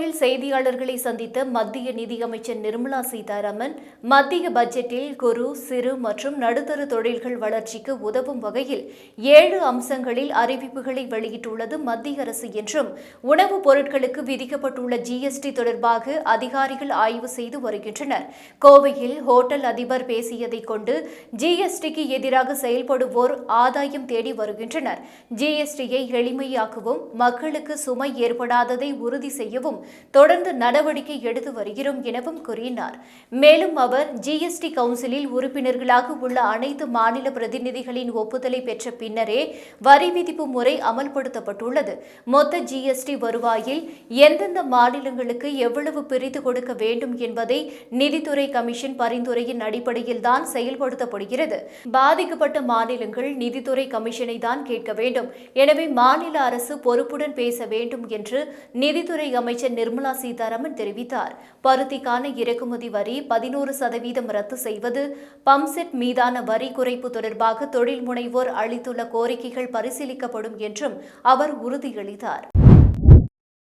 மும்பையில் செய்தியாளர்களை சந்தித்த மத்திய நிதியமைச்சர் நிர்மலா சீதாராமன் மத்திய பட்ஜெட்டில் குறு சிறு மற்றும் நடுத்தர தொழில்கள் வளர்ச்சிக்கு உதவும் வகையில் ஏழு அம்சங்களில் அறிவிப்புகளை வெளியிட்டுள்ளது மத்திய அரசு என்றும் உணவுப் பொருட்களுக்கு விதிக்கப்பட்டுள்ள ஜிஎஸ்டி தொடர்பாக அதிகாரிகள் ஆய்வு செய்து வருகின்றனர். கோவையில் ஹோட்டல் அதிபர் பேசியதைக் கொண்டு ஜிஎஸ்டிக்கு எதிராக செயல்படுவோர் ஆதாயம் தேடி வருகின்றனர். ஜிஎஸ்டியை எளிமையாக்கவும் மக்களுக்கு சுமை ஏற்படாததை உறுதி செய்யவும் தொடர்ந்து நடவடிக்கை எடுத்து வருகிறோம் எனவும் கூறினார். மேலும் அவர் ஜிஎஸ்டி கவுன்சிலில் உறுப்பினர்களாக உள்ள அனைத்து மாநில பிரதிநிதிகளின் ஒப்புதலை பெற்ற பின்னரே வரி விதிப்பு முறை அமல்படுத்தப்பட்டுள்ளது. மொத்த ஜிஎஸ்டி வருவாயில் எந்தெந்த மாநிலங்களுக்கு எவ்வளவு பிரித்து கொடுக்க வேண்டும் என்பதை நிதித்துறை கமிஷன் பரிந்துரையின் அடிப்படையில் தான் செயல்படுத்தப்படுகிறது. பாதிக்கப்பட்ட மாநிலங்கள் நிதித்துறை கமிஷனை தான் கேட்க வேண்டும். எனவே மாநில அரசு பொறுப்புடன் பேச வேண்டும் என்று நிதித்துறை அமைச்சர் நிர்மலா சீதாராமன் தெரிவித்தார். பருத்திக்கான இறக்குமதி வரி பதினோரு சதவீதம் ரத்து செய்வது பம்செட் மீதான வரி குறைப்பு தொடர்பாக தொழில் முனைவோர் அளித்துள்ள கோரிக்கைகள் பரிசீலிக்கப்படும் என்றும் அவர் உறுதியளித்தார்.